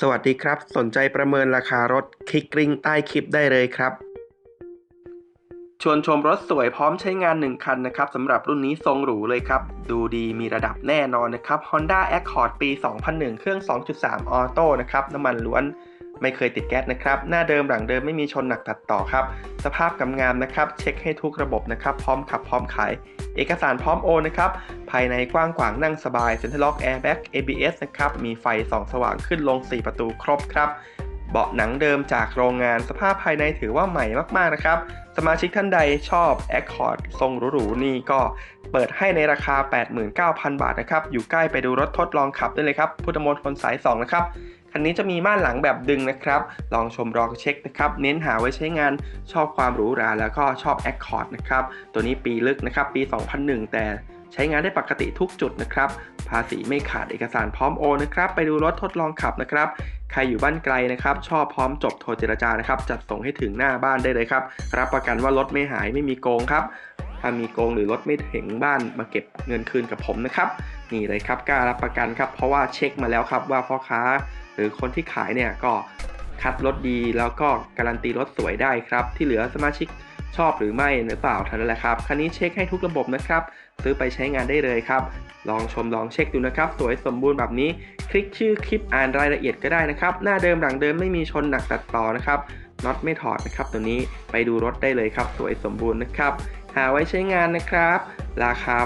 สวัสดีครับ สนใจประเมินราคารถคลิกลิงใต้คลิปได้เลยครับ ชวนชมรถสวยพร้อมใช้งาน 1 คันนะครับสำหรับรุ่นนี้ทรงหรูเลยครับ ดูดีมีระดับแน่นอนนะครับ Honda Accord ปี 2001 เครื่อง 2.3 ออโต้นะครับ น้ำมันล้วน ไม่เคยติดแก๊สนะครับ หน้าเดิมหลังเดิมไม่มีชนหนักตัดต่อครับ สภาพกำงามนะครับ เช็คให้ทุกระบบนะครับ พร้อมขับพร้อมขาย เอกสารพร้อมโอนนะครับ ภายในกว้างขวางนั่งสบาย Center Lock Airbag ABS นะครับ มีไฟส่องสว่างขึ้นลง 4 ประตูครบครับเบาะหนังเดิมจากโรงงานสภาพภายในถือว่าใหม่มากๆนะครับ สมาชิกท่านใดชอบ Accord ทรงหรูๆนี่ก็เปิดให้ในราคา 89,000 บาทนะครับ อยู่ใกล้ไปดูรถทดลองขับได้เลยครับ พุทธมณฑลสาย 2 นะครับ คันนี้จะมีม่านหลังแบบดึงนะครับ ลองชมลองเช็คนะครับ เน้นหาไว้ใช้งานชอบความหรูหราแล้วก็ชอบ Accord นะครับ ตัวนี้ปีลึกนะครับ ปี 2001 แต่ใช้งานได้ปกติทุกจุดนะครับ ภาษีไม่ขาดเอกสารพร้อมโอนนะครับ ไปดูรถทดลองขับนะครับ ใครอยู่บ้านไกลนะครับ ชอบพร้อมจบโทรเจรจานะครับ จัดส่งให้ถึงหน้าบ้านได้เลยครับ รับประกันว่ารถไม่หายไม่มีโกงครับ ถ้ามีโกงหรือรถไม่ถึงบ้านมาเก็บเงินคืนกับผมนะครับ นี่เลยครับกล้ารับประกันครับ เพราะว่าเช็คมาแล้วครับว่าพ่อค้า หรือคนที่ขายเนี่ยก็คัดรถดีแล้วก็การันตีรถสวยได้ครับ ที่เหลือสมาชิกชอบหรือไม่หรือเปล่าเท่านั้นแหละครับ คันนี้เช็คให้ทุกระบบนะครับ ซื้อไปใช้งานได้เลยครับ ลองชมลองเช็คดูนะครับ สวยสมบูรณ์แบบนี้ คลิกชื่อคลิปอ่านรายละเอียดก็ได้นะครับ หน้าเดิมหลังเดิมไม่มีชนหนักตัดต่อนะครับน็อตไม่ถอดนะครับตัวนี้ไปดูรถได้เลยครับ สวยสมบูรณ์นะครับ หาไว้ใช้งานนะครับ ราคา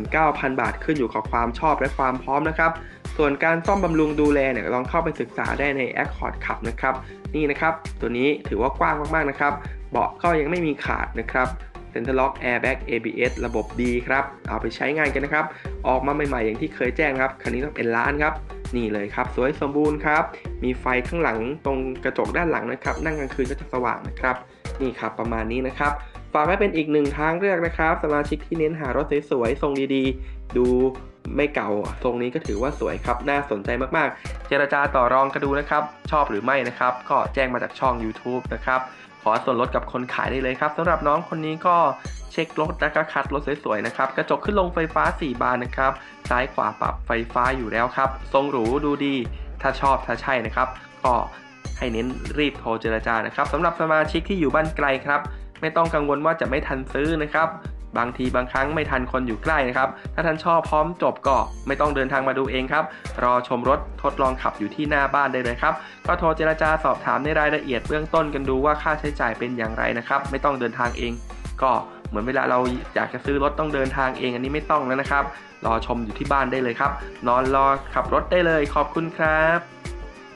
89,000 บาทขึ้นอยู่กับความชอบและความพร้อมนะครับ ส่วนการซ่อมบำรุงดูแลเนี่ยลองเข้าไปศึกษาได้ใน Accord ขับนะครับ นี่นะครับ ตัวนี้ถือว่ากว้างมากๆนะครับ เบาะก็ยังไม่มีขาดนะครับ Center Lock Airbag ABS ระบบดีครับ เอาไปใช้งานกันนะครับ ออกมาใหม่ๆ อย่างที่เคยแจ้งครับ คันนี้ต้องเป็นล้านครับ นี่เลยครับ สวยสมบูรณ์ครับ มีไฟข้างหลังตรงกระจกด้านหลังนะครับ นั่งกลางคืนก็จะสว่างนะครับ นี่ครับประมาณนี้นะครับ ฝากไว้เป็นอีกหนึ่งทางเลือกนะครับสมาชิกที่เน้นหารถสวยๆทรงดีๆ ดูไม่เก่าทรงนี้ก็ถือว่าสวยครับ น่าสนใจมากๆ เจรจาต่อรองกันดูนะครับ ชอบหรือไม่นะครับ ก็แจ้งมาจากช่อง YouTube นะครับขอส่วนลดกับคนขายได้เลยครับสำหรับน้องคนนี้ก็เช็ครถแล้วก็คัดรถสวยๆนะครับกระจกขึ้นลงไฟฟ้า 4 บานนะครับ ซ้ายขวาปรับไฟฟ้าอยู่แล้วครับ ทรงหรูดูดี ถ้าชอบถ้าใช่นะครับ ก็ให้เน้นรีบโทรเจรจานะครับสำหรับสมาชิกที่อยู่บ้านไกลครับ ไม่ต้องกังวลว่าจะไม่ทันซื้อนะครับบางทีบางครั้งไม่ทันคนอยู่ใกล้นะครับ ถ้าท่านชอบพร้อมจบก็ไม่ต้องเดินทางมาดูเองครับ รอชมรถทดลองขับอยู่ที่หน้าบ้านได้เลยครับ ก็โทรเจราจาสอบถามในรายละเอียดเบื้องต้นกันดูว่าค่าใช้จ่ายเป็นอย่างไรนะครับ ไม่ต้องเดินทางเอง ก็เหมือนเวลาเราอยากจะซื้อรถต้องเดินทางเองอันนี้ไม่ต้องแล้วนะครับ รอชมอยู่ที่บ้านได้เลยครับ นอนรอขับรถได้เลยขอบคุณครับ